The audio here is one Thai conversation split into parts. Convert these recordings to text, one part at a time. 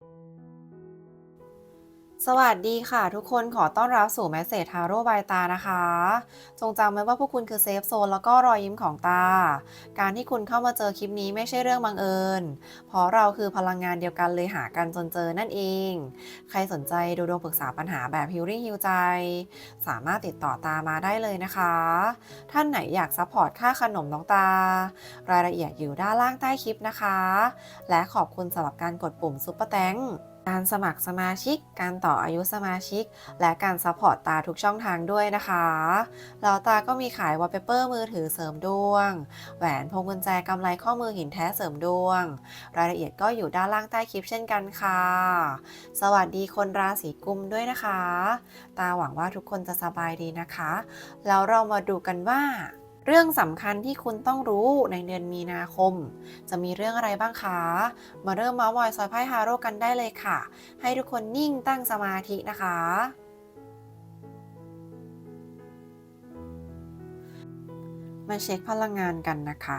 you สวัสดีค่ะทุกคนขอต้อนรับสู่แมสเซจทาโร่บายตานะคะ จงจำไว้ว่าพวกคุณคือเซฟโซนแล้วก็รอยยิ้มของตา การที่คุณเข้ามาเจอคลิปนี้ไม่ใช่เรื่องบังเอิญ เพราะเราคือพลังงานเดียวกันเลยหากันจนเจอนั่นเอง ใครสนใจดูดวงปรึกษาปัญหาแบบฮิลลิ่งฮิลใจ สามารถติดต่อตามาได้เลยนะคะ ท่านไหนอยากซัพพอร์ตค่าขนมน้องตา รายละเอียดอยู่ด้านล่างใต้คลิปนะคะ และขอบคุณสำหรับการกดปุ่มซุปเปอร์แตง การสมัครสมาชิก การต่ออายุสมาชิก และการซัพพอร์ตตาทุกช่องทางด้วยนะคะแล้วตาก็มีขายวอลเปเปอร์มือถือเสริมดวง แหวนพวงกุญแจกำไรข้อมือหินแท้เสริมดวง รายละเอียดก็อยู่ด้านล่างใต้คลิปเช่นกันค่ะ สวัสดีคนราศีกุมด้วยนะคะ ตาหวังว่าทุกคนจะสบายดีนะคะ แล้วเรามาดูกันว่า เรื่องสำคัญที่คุณต้องรู้ในเดือนมีนาคม จะมีเรื่องอะไรบ้างคะ มาเริ่มมาส์มอยซอยไพ่ฮาโร่กันได้เลยค่ะ ให้ทุกคนนิ่งตั้งสมาธินะคะมาเช็คพลังงานกันนะคะ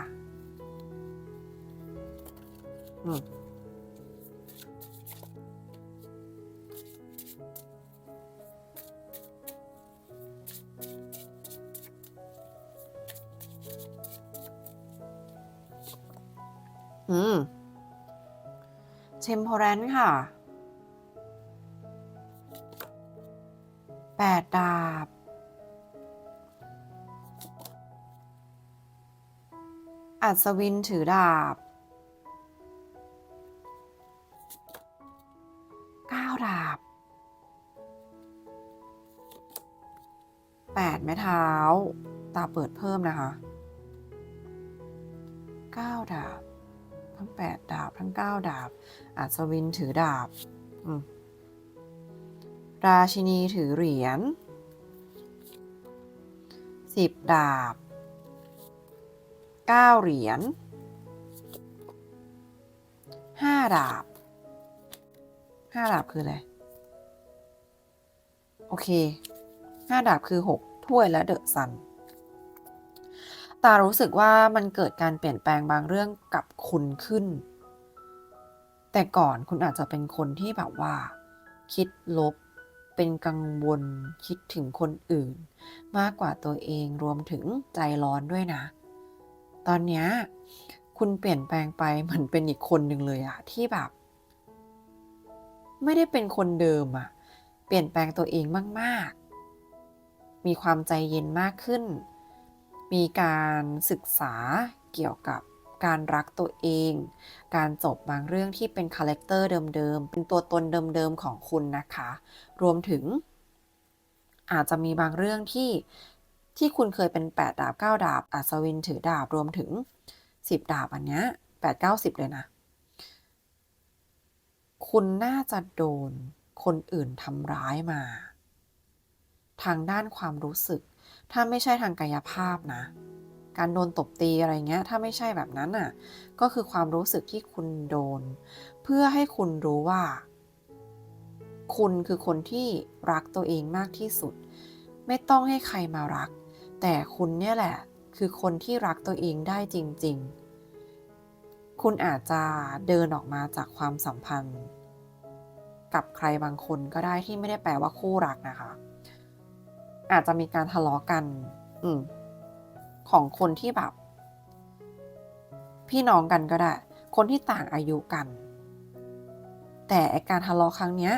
เทมโพแรนค่ะแปดดาบ อัศวินถือดาบเก้าดาบแปดไม้เท้า ตาเปิดเพิ่มนะคะเก้าดาบ ทั้งแปดดาบทั้งเก้าดาบ อัศวินถือดาบ ราชินีถือเหรียญสิบดาบเก้าเหรียญห้าดาบห้าดาบคืออะไร โอเคห้าดาบคือหกถ้วยและเดอะซัน ตารู้สึกว่ามันเกิดการเปลี่ยนแปลงบางเรื่องกับคุณขึ้น แต่ก่อนคุณอาจจะเป็นคนที่แบบว่า คิดลบ เป็นกังวล คิดถึงคนอื่น มากกว่าตัวเองรวมถึงใจร้อนด้วยนะ ตอนนี้คุณเปลี่ยนแปลงไปเหมือนเป็นอีกคนหนึ่งเลยอะที่แบบ ไม่ได้เป็นคนเดิมอะเปลี่ยนแปลงตัวเองมาก ๆ มีความใจเย็นมากขึ้น มีการศึกษาเกี่ยวกับการรักตัวเอง การจบบางเรื่องที่เป็นคาแรคเตอร์เดิมๆ เป็นตัวตนเดิมๆของคุณนะคะ รวมถึง อาจจะมีบางเรื่องที่ที่คุณเคยเป็น 8 ดาบ 9 ดาบ อัศวินถือดาบ รวมถึง 10 ดาบอันเนี้ย8 9 10 เลยนะ คุณน่าจะโดนคนอื่นทำร้ายมา ทางด้านความรู้สึก ถ้าไม่ใช่ทางกายภาพนะ การโดนตบตีอะไรเงี้ย ถ้าไม่ใช่แบบนั้นน่ะ ก็คือความรู้สึกที่คุณโดน เพื่อให้คุณรู้ว่า คุณคือคนที่รักตัวเองมากที่สุด ไม่ต้องให้ใครมารัก แต่คุณเนี่ยแหละ คือคนที่รักตัวเองได้จริง ๆ คุณอาจจะเดินออกมาจากความสัมพันธ์ กับใครบางคนก็ได้ที่ไม่ได้แปลว่าคู่รักนะคะ อาจจะมีการทะเลาะกัน อืม ของคนที่แบบ พี่น้องกันก็ได้ คนที่ต่างอายุกัน แต่ไอ้การทะเลาะครั้งเนี้ย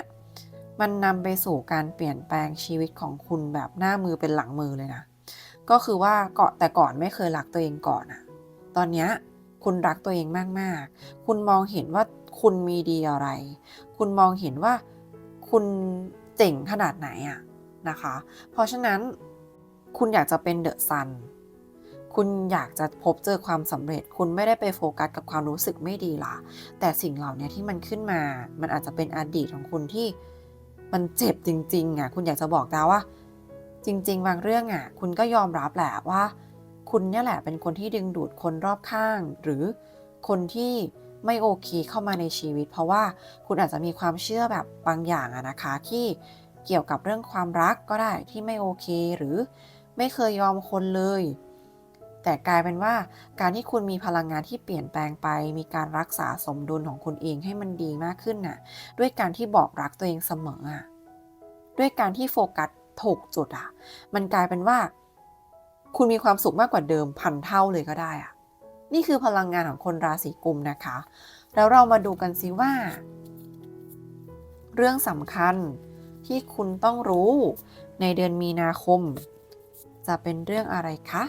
มันนำไปสู่การเปลี่ยนแปลงชีวิตของคุณแบบหน้ามือเป็นหลังมือเลยนะ ก็คือว่าเกาะแต่ก่อนไม่เคยรักตัวเองก่อนอะตอนเนี้ยคุณรักตัวเองมาก ๆ คุณมองเห็นว่าคุณมีดีอะไร คุณมองเห็นว่าคุณเจ๋งขนาดไหนอะ นะคะ เพราะฉะนั้นคุณอยากจะเป็นเดอะซัน คุณอยากจะพบเจอความสำเร็จ คุณไม่ได้ไปโฟกัสกับความรู้สึกไม่ดีละแต่สิ่งเหล่านี้ที่มันขึ้นมา มันอาจจะเป็นอดีตของคุณที่มันเจ็บจริงๆอะ คุณอยากจะบอกดาวว่า จริง ๆ บางเรื่องอะ คุณก็ยอมรับแหละว่า คุณเนี่ยแหละเป็นคนที่ดึงดูดคนรอบข้าง หรือคนที่ไม่โอเคเข้ามาในชีวิต เพราะว่าคุณอาจจะมีความเชื่อแบบบางอย่างอะนะคะที่ เกี่ยวกับเรื่องความรักก็ได้ที่ไม่โอเคหรือไม่เคยยอมคนเลย แต่กลายเป็นว่าการที่คุณมีพลังงานที่เปลี่ยนแปลงไป มีการรักษาสมดุลของคุณเองให้มันดีมากขึ้นน่ะ ด้วยการที่บอกรักตัวเองเสมออะด้วยการที่โฟกัสถูกจุดอะ มันกลายเป็นว่า คุณมีความสุขมากกว่าเดิมพันเท่าเลยก็ได้อะ นี่คือพลังงานของคนราศีกุมนะคะ แล้วเรามาดูกันซิว่า เรื่องสำคัญ ที่คุณต้องรู้ ในเดือนมีนาคม จะเป็นเรื่องอะไรคะ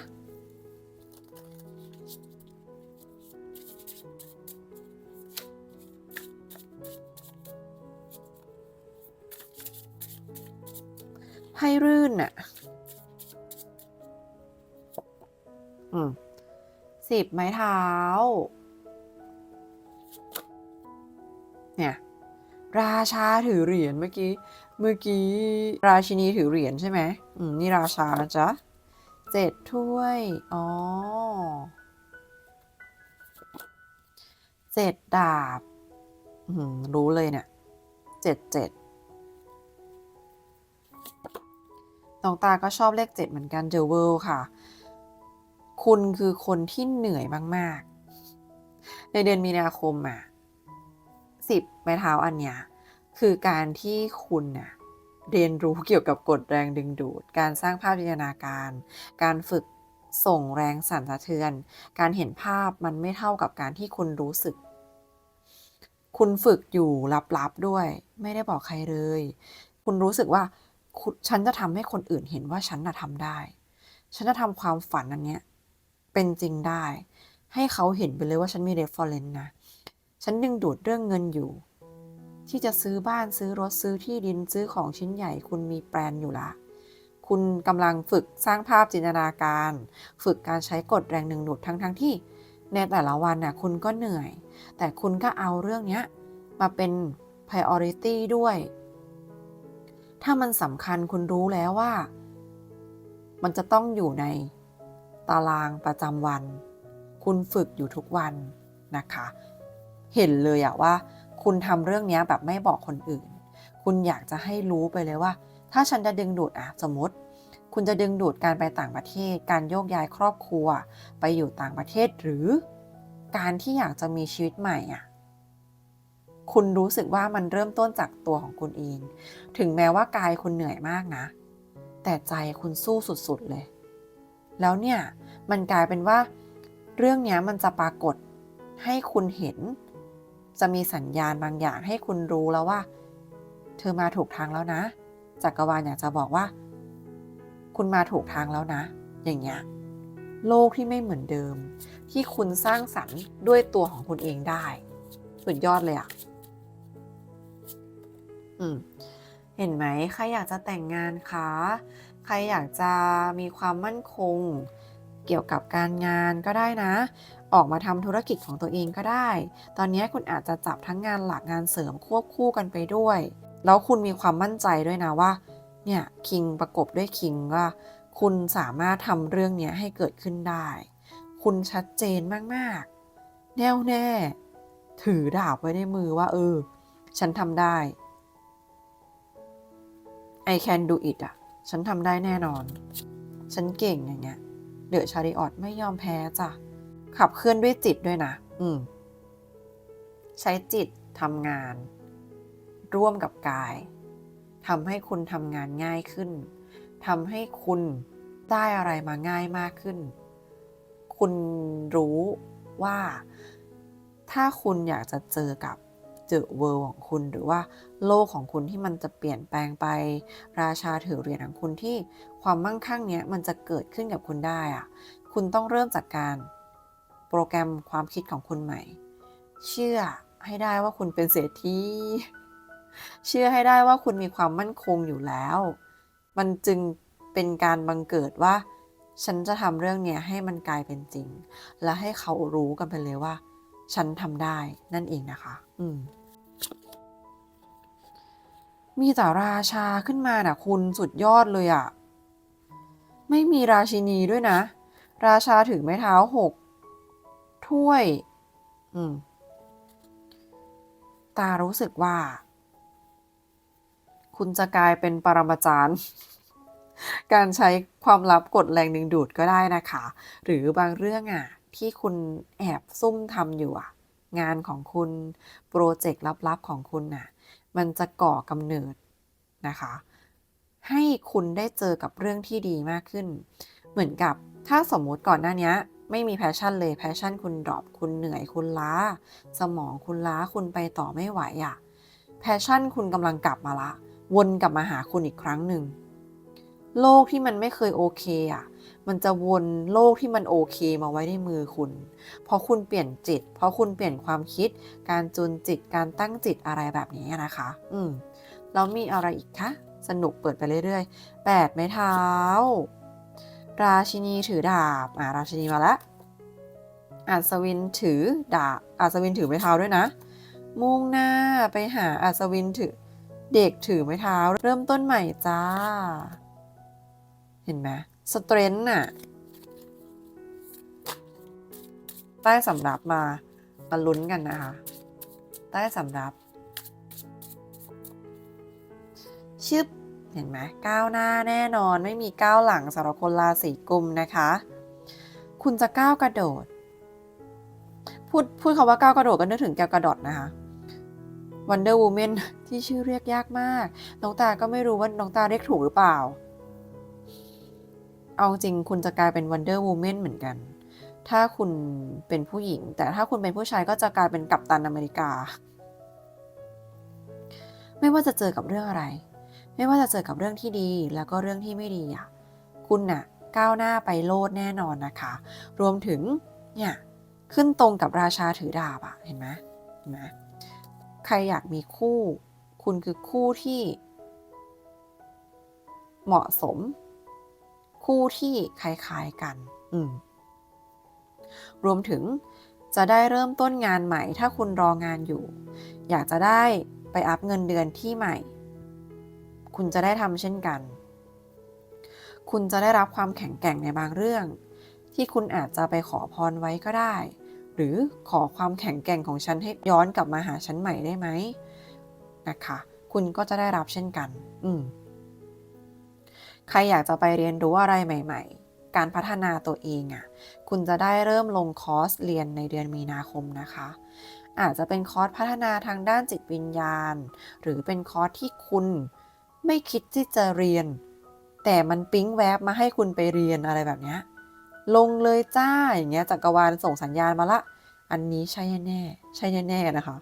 ให้รื่นน่ะอืมสิบไม้เท้า เนี่ย ราชาถือเหรียญเมื่อกี้ เมื่อกี้ราชินีถือเหรียญใช่ไหมอืมนี่ราชานะจ๊ะเจ็ดถ้วย อ๋อเจ็ดดาบอืมรู้เลยเนี่ยเจ็ดเจ็ดน้องตาก็ชอบเลขเจ็ดเหมือนกันเดอะเวิลค่ะ คุณคือคนที่เหนื่อยมาก ๆ ในเดือนมีนาคมอะสิบไม้เท้าอันเนี้ย คือการที่คุณน่ะเรียนรู้เกี่ยวกับกฎแรงดึงดูด การสร้างภาพจินตนาการ การฝึกส่งแรงสั่นสะเทือน การเห็นภาพมันไม่เท่ากับการที่คุณรู้สึก คุณฝึกอยู่ลับๆด้วย ไม่ได้บอกใครเลย คุณรู้สึกว่าฉันจะทำให้คนอื่นเห็นว่าฉันน่ะทำได้ ฉันจะทำความฝันอันเนี้ยเป็นจริงได้ ให้เขาเห็นไปเลยว่าฉันมี reference นะ ฉันดึงดูดเรื่องเงินอยู่ ที่จะซื้อบ้านซื้อรถซื้อที่ดินซื้อของชิ้นใหญ่ คุณมีแปลนอยู่ละ คุณกำลังฝึกสร้างภาพจินตนาการ ฝึกการใช้กฎแรงดึงดูดทั้งทั้งๆที่ ในแต่ละวันน่ะคุณก็เหนื่อย แต่คุณก็เอาเรื่องนี้มาเป็น priority ด้วย ถ้ามันสำคัญคุณรู้แล้วว่า มันจะต้องอยู่ในตารางประจำวัน คุณฝึกอยู่ทุกวันนะคะ เห็นเลยอะว่า คุณทำเรื่องนี้แบบไม่บอกคนอื่น คุณอยากจะให้รู้ไปเลยว่า ถ้าฉันจะดึงดูดอะสมมติ คุณจะดึงดูดการไปต่างประเทศ การโยกย้ายครอบครัว ไปอยู่ต่างประเทศหรือ การที่อยากจะมีชีวิตใหม่อะคุณรู้สึกว่ามันเริ่มต้นจากตัวของคุณเอง ถึงแม้ว่ากายคุณเหนื่อยมากนะ แต่ใจคุณสู้สุดๆเลย แล้วเนี่ย มันกลายเป็นว่า เรื่องนี้มันจะปรากฏให้คุณเห็น จะมีสัญญาณบางอย่างให้คุณรู้แล้วว่า เธอมาถูกทางแล้วนะ จักรวาลอยากจะบอกว่า คุณมาถูกทางแล้วนะ อย่างเงี้ยโลกที่ไม่เหมือนเดิม ที่คุณสร้างสรรค์ด้วยตัวของคุณเองได้ สุดยอดเลยอะอืมเห็นไหมใครอยากจะแต่งงานคะ ใครอยากจะมีความมั่นคง เกี่ยวกับการงานก็ได้นะ ออกมาทำธุรกิจของตัวเองก็ได้ ตอนนี้คุณอาจจะจับทั้งงานหลักงานเสริมควบคู่กันไปด้วย แล้วคุณมีความมั่นใจด้วยนะว่า เนี่ยคิงประกบด้วยคิงว่า คุณสามารถทำเรื่องนี้ให้เกิดขึ้นได้ คุณชัดเจนมากๆ แน่วแน่ ถือดาบไว้ในมือว่า เออ ฉันทำได้ I can do it อะฉันทำได้แน่นอน ฉันเก่งอย่างเงี้ย เดอะชาริออตไม่ยอมแพ้จ้ะ ขับเคลื่อนด้วยจิตด้วยนะ อืม ใช้จิตทำงาน ร่วมกับกายทำให้คุณทำงานง่ายขึ้นทำให้คุณได้อะไรมาง่ายมากขึ้น คุณรู้ว่าถ้าคุณอยากจะเจอกับ เจอเวิร์ของคุณ หรือว่าโลกของคุณที่มันจะเปลี่ยนแปลงไป ราชาถือเหรียญของคุณที่ความมั่งคั่งเนี้ยมันจะเกิดขึ้นกับคุณได้อะคุณต้องเริ่มจากการโปรแกรมความคิดของคุณใหม่ เชื่อให้ได้ว่าคุณเป็นเศรษฐีเชื่อให้ได้ว่าคุณมีความมั่นคงอยู่แล้ว มันจึงเป็นการบังเกิดว่า ฉันจะทำเรื่องเนี้ยให้มันกลายเป็นจริง และให้เขารู้กันไปเลยว่า ฉันทำได้นั่นเองนะคะ อืม มีแต่ราชาขึ้นมาน่ะ คุณสุดยอดเลยอะไม่มีราชินีด้วยนะ ราชาถือไม้เท้าหกถ้วย อืม ตารู้สึกว่า คุณจะกลายเป็นปรมาจารย์ การใช้ความลับกดแรงดึงดูดก็ได้นะคะ หรือบางเรื่องอะ ที่คุณแอบซุ่มทำอยู่อะ งานของคุณ โปรเจกต์ลับๆของคุณน่ะ มันจะก่อกำเนิดนะคะ ให้คุณได้เจอกับเรื่องที่ดีมากขึ้น เหมือนกับถ้าสมมุติก่อนหน้านี้ไม่มีแพชชั่นเลยแพชชั่นคุณดรอปคุณเหนื่อยคุณล้า สมองคุณล้าคุณไปต่อไม่ไหวอะ่ะแพชชั่นคุณกำลังกลับมาละ วนกลับมาหาคุณอีกครั้งหนึ่ง โลกที่มันไม่เคยโอเคอะ่ะ มันจะวนโลกที่มันโอเคมาไว้ในมือคุณ เพราะคุณเปลี่ยนจิต เพราะคุณเปลี่ยนความคิด การจูนจิต การตั้งจิตอะไรแบบนี้นะคะ อืมแล้วมีอะไรอีกคะ สนุกเปิดไปเรื่อยๆแปดไม้เท้า ราชินีถือดาบ อ่าราชินีมาแล้วอัศวินถือดาบ อัศวินถือไม้เท้าด้วยนะ มุ่งหน้าไปหาอัศวินถือ เด็กถือไม้เท้า เริ่มต้นใหม่จ้า เห็นไหม สเตรนท์น่ะใต้สำรับมามาลุ้นกันนะคะ ใต้สำรับ ชึบ เห็นไหมก้าวหน้าแน่นอนไม่มีก้าวหลังสำหรับคนราศีกุมนะคะ คุณจะก้าวกระโดด พูดพูดคำว่าก้าวกระโดดก็นึกถึงแกวกระโดดนะคะ Wonder Woman ที่ชื่อเรียกยากมาก น้องตาก็ไม่รู้ว่าน้องตาเรียกถูกหรือเปล่า เอาจริงคุณจะกลายเป็น Wonder Woman เหมือนกัน ถ้าคุณเป็นผู้หญิง แต่ถ้าคุณเป็นผู้ชายก็จะกลายเป็นกัปตันอเมริกา ไม่ว่าจะเจอกับเรื่องอะไร ไม่ว่าจะเจอกับเรื่องที่ดีแล้วก็เรื่องที่ไม่ดีอะคุณน่ะก้าวหน้าไปโลดแน่นอนนะคะ รวมถึงเนี่ยขึ้นตรงกับราชาถือดาบอะเห็นไหมเห็นไหมใครอยากมีคู่ คุณคือคู่ที่เหมาะสม คู่ที่คล้ายๆกัน อืม รวมถึงจะได้เริ่มต้นงานใหม่ ถ้าคุณรองานอยู่ อยากจะได้ไปอัพเงินเดือนที่ใหม่ คุณจะได้ทำเช่นกัน คุณจะได้รับความแข็งแกร่งในบางเรื่อง ที่คุณอาจจะไปขอพรไว้ก็ได้ หรือขอความแข็งแกร่งของฉันให้ย้อนกลับมาหาฉันใหม่ได้ไหมนะคะ คุณก็จะได้รับเช่นกัน อืม ใครอยากจะไปเรียนรู้อะไรใหม่ ๆ การพัฒนาตัวเองอะ่ะ คุณจะได้เริ่มลงคอร์สเรียนในเดือนมีนาคมนะคะ อาจจะเป็นคอร์สพัฒนาทางด้านจิตวิญญาณ หรือเป็นคอร์สที่คุณไม่คิดที่จะเรียน แต่มันปิ๊งแวบมาให้คุณไปเรียนอะไรแบบนี้ลงเลยจ้าอย่างเงี้ยจักรวาลส่งสัญญาณมาละ อันนี้ใช่แน่ใช่แน่นะคะ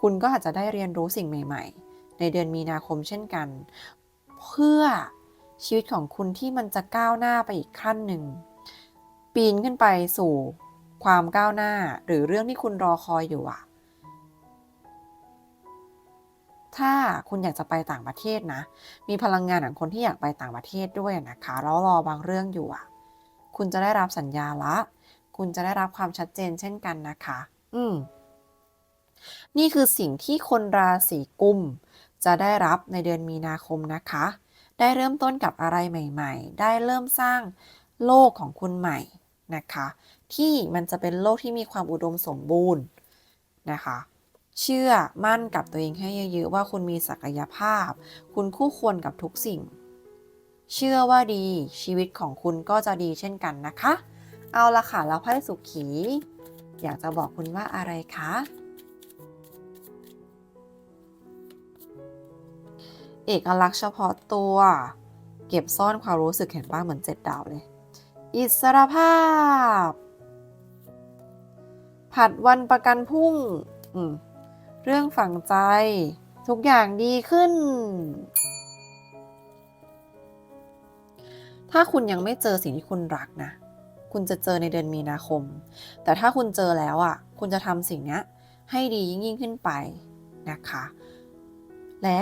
คุณก็อาจจะได้เรียนรู้สิ่งใหม่ ๆ ในเดือนมีนาคมเช่นกัน เพื่อ ชีวิตของคุณที่มันจะก้าวหน้าไปอีกขั้นหนึ่ง ปีนขึ้นไปสู่ความก้าวหน้าหรือเรื่องที่คุณรอคอยอยู่อะถ้าคุณอยากจะไปต่างประเทศนะ มีพลังงานของคนที่อยากไปต่างประเทศด้วยนะคะแล้วรอบางเรื่องอยู่อะคุณจะได้รับสัญญาละ คุณจะได้รับความชัดเจนเช่นกันนะคะ อืมนี่คือสิ่งที่คนราศีกุมจะได้รับในเดือนมีนาคมนะคะ ได้เริ่มต้นกับอะไรใหม่ ๆ ได้เริ่มสร้างโลกของคุณใหม่นะคะ ที่มันจะเป็นโลกที่มีความอุดมสมบูรณ์นะคะ เชื่อมั่นกับตัวเองให้เยอะๆว่าคุณมีศักยภาพ คุณคู่ควรกับทุกสิ่ง เชื่อว่าดีชีวิตของคุณก็จะดีเช่นกันนะคะ เอาละค่ะแล้วไพ่สุขี อยากจะบอกคุณว่าอะไรคะ อกลักษณ์เฉพาะตัว เก็บซ่อนความรู้สึกเห็นป้างเหมือนเจ็ดดาวเลย อิสรภาพ ผัดวันประกันพรุ่ง เรื่องฝังใจ ทุกอย่างดีขึ้น ถ้าคุณยังไม่เจอสิ่งที่คุณรักนะ คุณจะเจอในเดือนมีนาคม แต่ถ้าคุณเจอแล้วอะ คุณจะทำสิ่งนี้ให้ดียิ่งยิ่งขึ้นไปนะคะ และ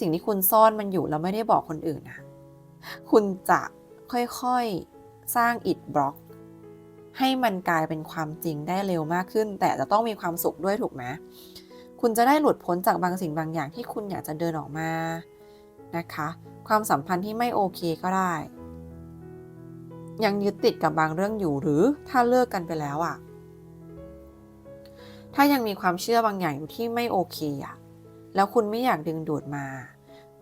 สิ่งที่คุณซ่อนมันอยู่แล้วไม่ได้บอกคนอื่นนะคุณจะค่อยๆสร้างอิฐบล็อก ให้มันกลายเป็นความจริงได้เร็วมากขึ้น แต่จะต้องมีความสุขด้วยถูกไหมคุณจะได้หลุดพ้นจากบางสิ่งบางอย่างที่คุณอยากจะเดินออกมานะคะ ความสัมพันธ์ที่ไม่โอเคก็ได้ ยังยึดติดกับบางเรื่องอยู่หรือถ้าเลิกกันไปแล้วอะ่ะ ถ้ายังมีความเชื่อบางอย่างอยู่ที่ไม่โอเคอะ่ะ แล้วคุณไม่อยากดึงดูดมา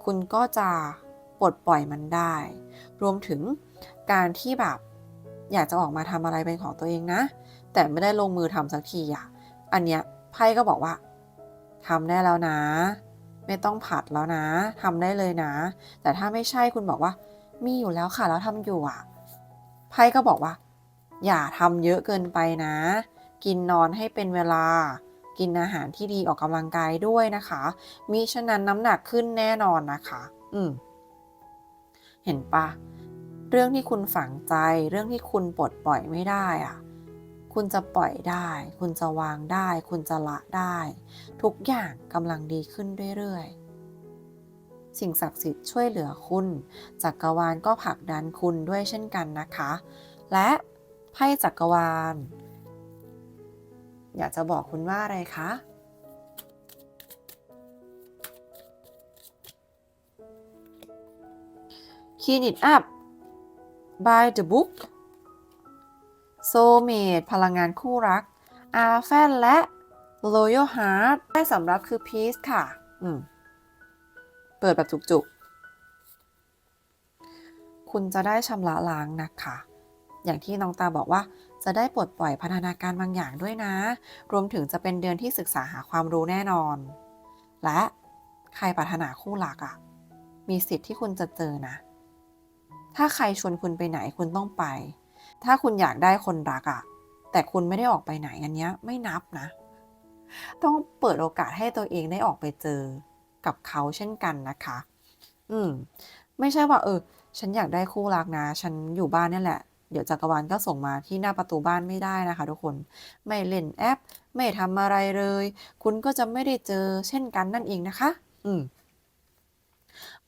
คุณก็จะปลดปล่อยมันได้ รวมถึงการที่แบบอยากจะออกมาทำอะไรเป็นของตัวเองนะ แต่ไม่ได้ลงมือทำสักทีอะอันเนี้ยไพ่ก็บอกว่าทำได้แล้วนะ ไม่ต้องผัดแล้วนะทำได้เลยนะ แต่ถ้าไม่ใช่คุณบอกว่า มีอยู่แล้วค่ะแล้วทำอยู่อะไพ่ก็บอกว่า อย่าทำเยอะเกินไปนะ กินนอนให้เป็นเวลา กินอาหารที่ดีออกกำลังกายด้วยนะคะมิฉะนั้นน้ำหนักขึ้นแน่นอนนะคะ อืม เห็นปะเรื่องที่คุณฝังใจ เรื่องที่คุณปลดปล่อยไม่ได้อะคุณจะปล่อยได้ คุณจะวางได้ คุณจะละได้ ทุกอย่างกำลังดีขึ้นเรื่อยๆ สิ่งศักดิ์สิทธิ์ช่วยเหลือคุณจักรวาลก็ผลักดันคุณด้วยเช่นกันนะคะ และไพ่จักรวาล อยากจะบอกคุณว่าอะไรคะ Clean it up by the book soulmate พลังงานคู่รัก a r f a n และ Royal Heart ได้สำรับคือ Peace ค่ะ อืม เปิดแบบจุกๆ คุณจะได้ชำระล้างนะคะ อย่างที่น้องตาบอกว่า จะได้ปลดปล่อยพัฒนาการบางอย่างด้วยนะ รวมถึงจะเป็นเดือนที่ศึกษาหาความรู้แน่นอน และใครปรารถนาคู่รักอะ่ะ มีสิทธิ์ที่คุณจะเจอนะ ถ้าใครชวนคุณไปไหนคุณต้องไป ถ้าคุณอยากได้คนรักอะ่ะ แต่คุณไม่ได้ออกไปไหนอันเนี้ยไม่นับนะ ต้องเปิดโอกาสให้ตัวเองได้ออกไปเจอกับเขาเช่นกันนะคะ อืม ไม่ใช่ว่า เออ ฉันอยากได้คู่รักนะ ฉันอยู่บ้านนี่แหละ เดี๋ยวจักรวาลก็ส่งมาที่หน้าประตูบ้านไม่ได้นะคะ ทุกคนไม่เล่นแอป ไม่ทำอะไรเลย คุณก็จะไม่ได้เจอเช่นกันนั่นเองนะคะ อืม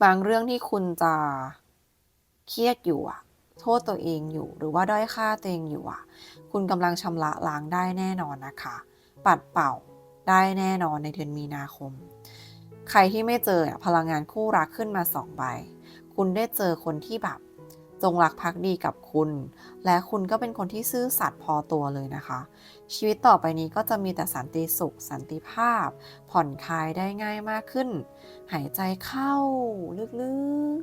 บางเรื่องที่คุณจะเครียดอยู่อะโทษตัวเองอยู่หรือว่าด้อยค่าตัวเองอยู่อะคุณกำลังชำระล้างได้แน่นอนนะคะ ปัดเป่าได้แน่นอนในเดือนมีนาคม ใครที่ไม่เจอพลังงานคู่รักขึ้นมาสองใบ คุณได้เจอคนที่แบบ จงรักภักดีกับคุณ และคุณก็เป็นคนที่ซื่อสัตย์พอตัวเลยนะคะ ชีวิตต่อไปนี้ก็จะมีแต่สันติสุข สันติภาพ ผ่อนคลายได้ง่ายมากขึ้น หายใจเข้าลึก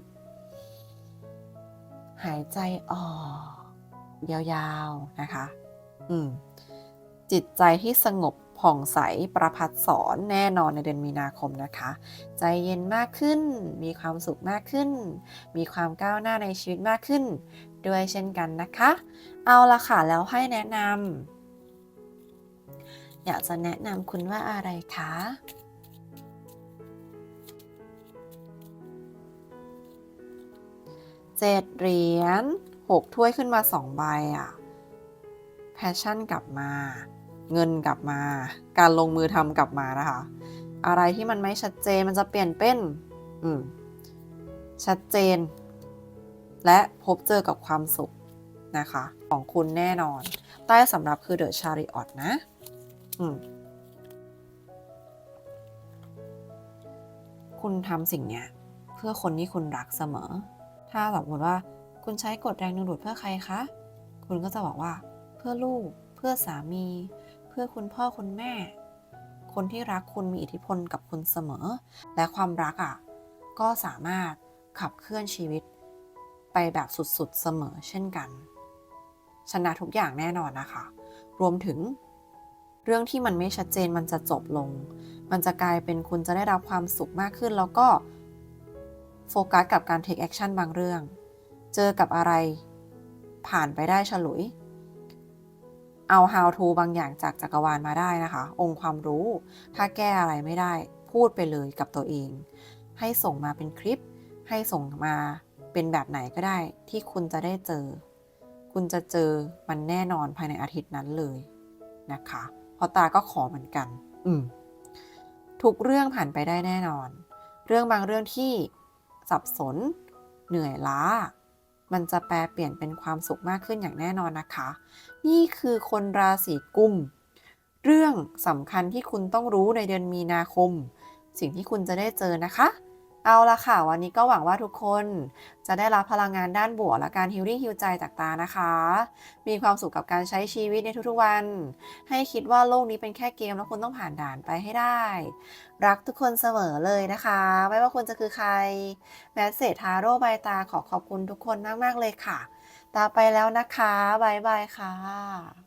ๆ หายใจออกยาวๆนะคะ อืมจิตใจที่สงบ ผ่องใสประพัดสอนแน่นอนในเดือนมีนาคมนะคะ ใจเย็นมากขึ้น มีความสุขมากขึ้น มีความก้าวหน้าในชีวิตมากขึ้น ด้วยเช่นกันนะคะ เอาละค่ะแล้วให้แนะนำอยากจะแนะนำคุณว่าอะไรคะเจ็ดเหรียญหกถ้วยขึ้นมาสองใบอะแพชชั่นกลับมา เงินกลับมา การลงมือทำกลับมานะคะ อะไรที่มันไม่ชัดเจนมันจะเปลี่ยนเป็นอืมชัดเจน และพบเจอกับความสุขนะคะ ของคุณแน่นอน ใต้สำหรับคือเดอะชาริออตนะ อืมคุณทำสิ่งเนี้ย เพื่อคนที่คุณรักเสมอ ถ้าสมมติว่า คุณใช้กฎแรงดึงดูดเพื่อใครคะ คุณก็จะบอกว่า เพื่อลูก เพื่อสามี พื่อคุณพ่อคุณแม่ คนที่รักคุณมีอิทธิพลกับคุณเสมอ และความรักอะ่ะก็สามารถขับเคลื่อนชีวิตไปแบบสุดๆเสมอเช่นกัน ชนะทุกอย่างแน่นอนนะคะ รวมถึง เรื่องที่มันไม่ชัดเจนมันจะจบลง มันจะกลายเป็นคุณจะได้รับความสุขมากขึ้น แล้วก็โฟกัสกับการ take action บางเรื่อง เจอกับอะไรผ่านไปได้ฉลุย เอา how to บางอย่างจากจักรวาลมาได้นะคะ องค์ความรู้ ถ้าแก้อะไรไม่ได้ พูดไปเลยกับตัวเอง ให้ส่งมาเป็นคลิป ให้ส่งมาเป็นแบบไหนก็ได้ ที่คุณจะได้เจอ คุณจะเจอมันแน่นอนภายในอาทิตย์นั้นเลยนะคะเพราะตาก็ขอเหมือนกัน อืมทุกเรื่องผ่านไปได้แน่นอน เรื่องบางเรื่องที่สับสน เหนื่อยล้า มันจะแปลเปลี่ยนเป็นความสุขมากขึ้นอย่างแน่นอนนะคะ นี่คือคนราศีกุม เรื่องสำคัญที่คุณต้องรู้ในเดือนมีนาคม สิ่งที่คุณจะได้เจอนะคะ เอาละค่ะ วันนี้ก็หวังว่าทุกคนจะได้รับพลังงานด้านบวกและการฮิลลิ่งฮิลใจจากตานะคะ มีความสุขกับการใช้ชีวิตในทุกๆวัน ให้คิดว่าโลกนี้เป็นแค่เกมแล้วคุณต้องผ่านด่านไปให้ได้ รักทุกคนเสมอเลยนะคะ ไม่ว่าคุณจะคือใคร แมสเซจทาโร่บตาขอขอบคุณทุกคนมากๆเลยค่ะ ตาไปแล้วนะคะบายบายค่ะ